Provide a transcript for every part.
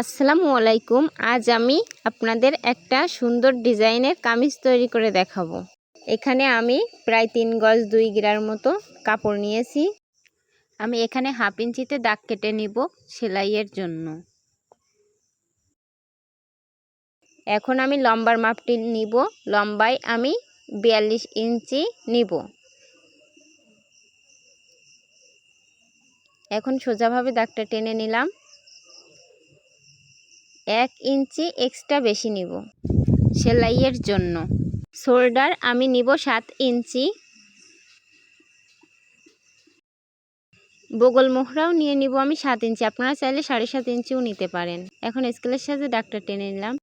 আসসালামু আলাইকুম। আজ আমি আপনাদের একটা সুন্দর ডিজাইনের কামিজ তৈরি করে দেখাবো। এখানে আমি প্রায় তিন গজ দুই গিরার মতো কাপড় নিয়েছি। আমি এখানে হাফ ইঞ্চিতে দাগ কেটে নিব সেলাইয়ের জন্য। এখন আমি লম্বার মাপটি নিব। লম্বায় আমি বিয়াল্লিশ ইঞ্চি নিব। এখন সোজাভাবে দাগটা টেনে নিলাম। এক ইঞ্চি এক্সট্রা বেশি নিব সেলাইয়ের জন্য। শোল্ডার আমি নিব সাত ইঞ্চি। বগল মোহরাও নিয়ে নিব আমি সাত ইঞ্চি। আপনারা চাইলে সাড়ে সাত ইঞ্চিও নিতে পারেন। এখন স্কেলের সাথে ডাক্তার টেনে নিলাম।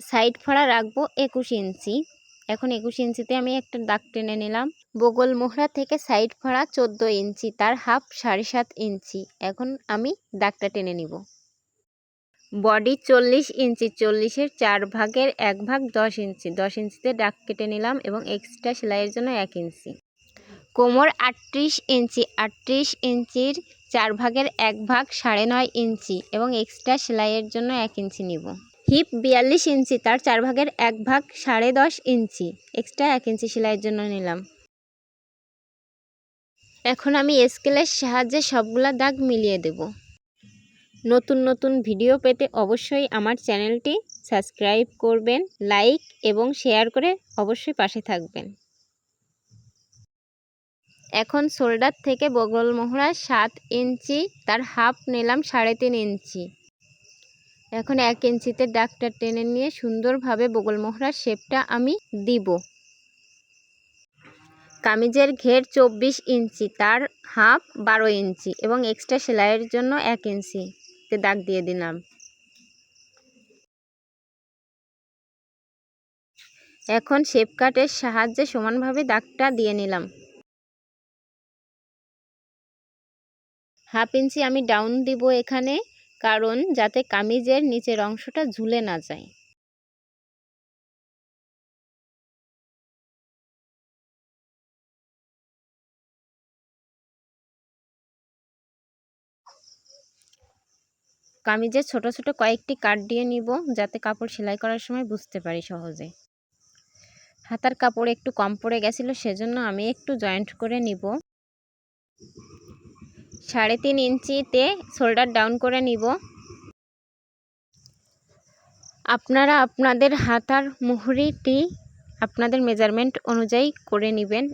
সাইড ফাড়া রাখব একুশ ইঞ্চি। এখন একুশ ইঞ্চিতে আমি একটা দাগ টেনে নিলাম। বগল মোহরা থেকে সাইড ফাড়া চোদ্দ ইঞ্চি, তার হাফ সাড়ে সাত ইঞ্চি। এখন আমি দাগটা টেনে নিব। বডি চল্লিশ ইঞ্চি, চল্লিশের চার ভাগের এক ভাগ দশ ইঞ্চি। দশ ইঞ্চিতে ডাক কেটে নিলাম এবং এক্সট্রা সেলাইয়ের জন্য এক ইঞ্চি। কোমর আটত্রিশ ইঞ্চি, আটত্রিশ ইঞ্চির চার ভাগের এক ভাগ সাড়ে নয় ইঞ্চি এবং এক্সট্রা সেলাইয়ের জন্য এক ইঞ্চি নিব। হিপ বিয়াল্লিশ ইঞ্চি, তার চার ভাগের এক ভাগ সাড়ে দশ ইঞ্চি। এক্সট্রা এক ইঞ্চি সেলাইয়ের জন্য নিলাম। এখন আমি স্কেলের সাহায্যে সবগুলা দাগ মিলিয়ে দেবো। নতুন নতুন ভিডিও পেতে অবশ্যই আমার চ্যানেলটি সাবস্ক্রাইব করবেন, লাইক এবং শেয়ার করে অবশ্যই পাশে থাকবেন। এখন শোল্ডার থেকে বগল মোহরা সাত ইঞ্চি, তার হাফ নিলাম সাড়ে তিন ইঞ্চি। এখন এক ইঞ্চিতে ডাকটা টেনে নিয়ে সুন্দরভাবে বগল মোহরার শেপটা আমি দিব। কামিজের ঘের চব্বিশ ইঞ্চি, তার হাফ বারো ইঞ্চি এবং এক্সট্রা সেলাইয়ের জন্য এক ইঞ্চি। দাগ দিয়ে দিলাম। এখন শেপ কাটের সাহায্যে সমানভাবে দাগটা দিয়ে নিলাম। হাফ ইঞ্চি আমি ডাউন দিব এখানে, কারণ যাতে কামিজের নিচের অংশটা ঝুলে না যায়। কামিজের ছোট ছোট কয়েকটি কাট দিয়ে নিব, যাতে কাপড় সেলাই করার সময় বুঝতে পারি সহজে। হাতার কাপড় একটু কম পড়ে গেছিল, সেজন্য আমি একটু জয়েন্ট করে নিব। সাড়ে তিন ইঞ্চিতে শোল্ডার ডাউন করে নিব। আপনারা আপনাদের হাতার মুহুরিটি আপনাদের মেজারমেন্ট অনুযায়ী করে নেবেন।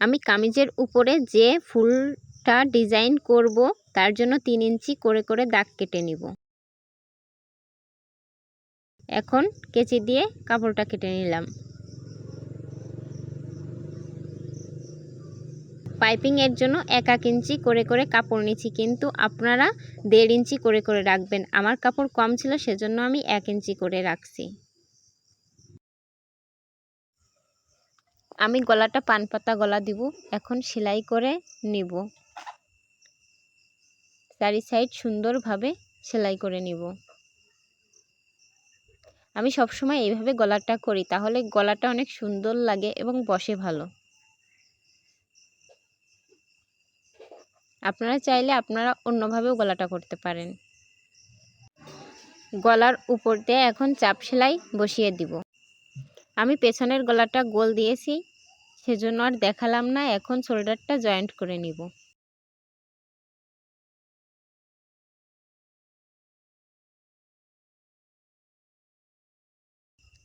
আমি কামিজের উপরে যে ফুলটা ডিজাইন করব, তার জন্য তিন ইঞ্চি করে করে দাগ কেটে নিব। এখন কেচি দিয়ে কাপড়টা কেটে নিলাম। পাইপিং এর জন্য এক এক ইঞ্চি করে করে কাপড় নিচ্ছি, কিন্তু আপনারা দেড় ইঞ্চি করে করে রাখবেন। আমার কাপড় কম ছিল, সেজন্য আমি এক ইঞ্চি করে রাখছি। আমি গলাটা পান পাতা গলা দিব, এখন সেলাই করে নিব। চারি সাইড সুন্দরভাবে সেলাই করে নিব। আমি সবসময় এইভাবে গলাটা করি, তাহলে গলাটা অনেক সুন্দর লাগে এবং বসে ভালো। আপনারা চাইলে আপনারা অন্যভাবেও গলাটা করতে পারেন। গলার উপর দিয়ে এখন চাপ সেলাই বসিয়ে দিব। আমি পেছনের গলাটা গোল দিয়েছি সেজন্য আর দেখালাম না, এখন শোল্ডারটা জয়েন্ট করে নিব।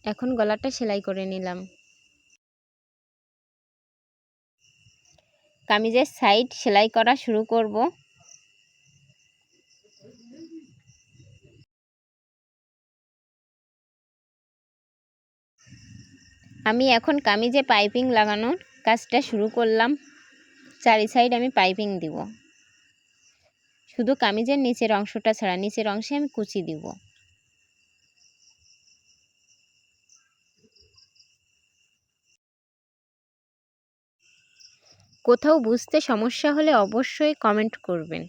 এখন গলাটা সেলাই করে নিলাম। কামিজের সাইড সেলাই করা শুরু করব। আমি এখন কামিজে পাইপিং লাগানোর কাজটা শুরু করলাম। চারি সাইড আমি পাইপিং দিব। শুধু কামিজের নিচের অংশটা ছাড়া, নিচের অংশে আমি কুচি দিব। কোথাও বুঝতে সমস্যা হলে অবশ্যই কমেন্ট করবেন।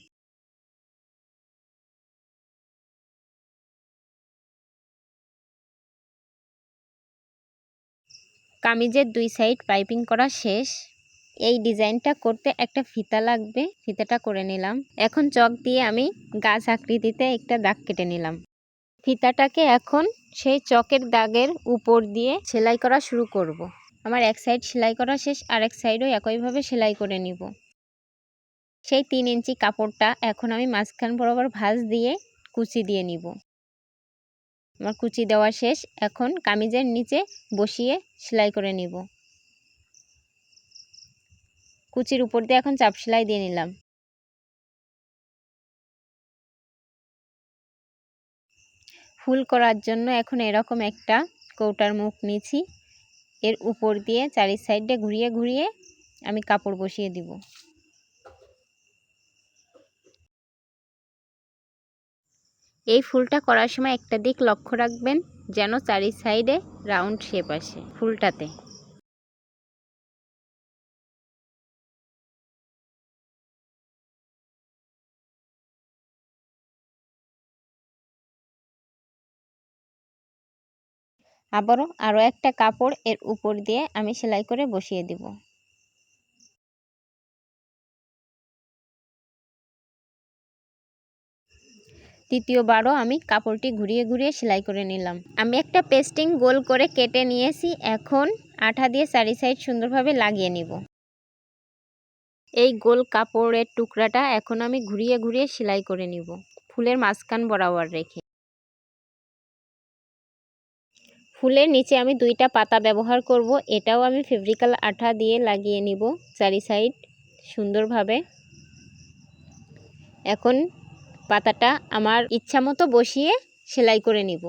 কামিজের দুই সাইড পাইপিং করা শেষ। এই ডিজাইনটা করতে একটা ফিতা লাগবে, ফিতাটা করে নিলাম। এখন চক দিয়ে আমি গাছ আকৃতিতে একটা দাগ কেটে নিলাম। ফিতাটাকে এখন সেই চকের দাগের উপর দিয়ে সেলাই করা শুরু করব। আমার এক সাইড সেলাই করা শেষ আর এক সাইডও একইভাবে সেলাই করে নিব। সেই তিন ইঞ্চি কাপড়টা এখন আমি মাঝখান বরাবর ভাঁজ দিয়ে কুচি দিয়ে নিব। আমার কুচি দেওয়া শেষ। এখন কামিজের নিচে বসিয়ে সেলাই করে নিব। কুচির উপর দিয়ে এখন চাপ সেলাই দিয়ে নিলাম। ফুল করার জন্য এখন এরকম একটা কৌটার মুখ নিছি। এর উপর দিয়ে চারি সাইডে ঘুরিয়ে ঘুরিয়ে আমি কাপড় বসিয়ে দিব। এই ফুলটা করার সময় একটা দিক লক্ষ্য রাখবেন, যেন চারি সাইডে রাউন্ড শেপ আসে ফুলটাতে। আবারও আরও একটা কাপড় এর উপর দিয়ে আমি সেলাই করে বসিয়ে দিব। তৃতীয়বারও আমি কাপড়টি ঘুরিয়ে ঘুরিয়ে সেলাই করে নিলাম। আমি একটা পেস্টিং গোল করে কেটে নিয়েছি, এখন আঠা দিয়ে চারি সাইড সুন্দরভাবে লাগিয়ে নিব। এই গোল কাপড়ের টুকরাটা এখন আমি ঘুরিয়ে ঘুরিয়ে সেলাই করে নিব, ফুলের মাঝখান বরাবর রেখে। ফুলের নিচে আমি দুইটা পাতা ব্যবহার করব, এটাও আমি ফেব্রিক্যাল আঠা দিয়ে লাগিয়ে নিব চারি সাইড সুন্দরভাবে। এখন পাতাটা আমার ইচ্ছা মতো বসিয়ে সেলাই করে নিব।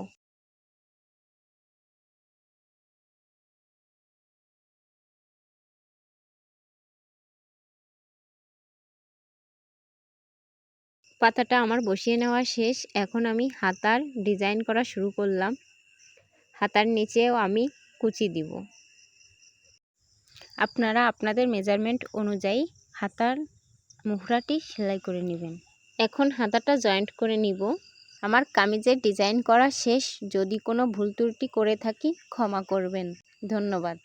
পাতাটা আমার বসিয়ে নেওয়া শেষ। এখন আমি হাতার ডিজাইন করা শুরু করলাম। হাতার নিচেও আমি কুচি দিব। আপনারা আপনাদের মেজারমেন্ট অনুযায়ী হাতার মুখরাটি সেলাই করে নেবেন। এখন হাতাটা জয়েন্ট করে নিব। আমার কামিজের ডিজাইন করা শেষ। যদি কোনো ভুল ত্রুটি করে থাকি ক্ষমা করবেন। ধন্যবাদ।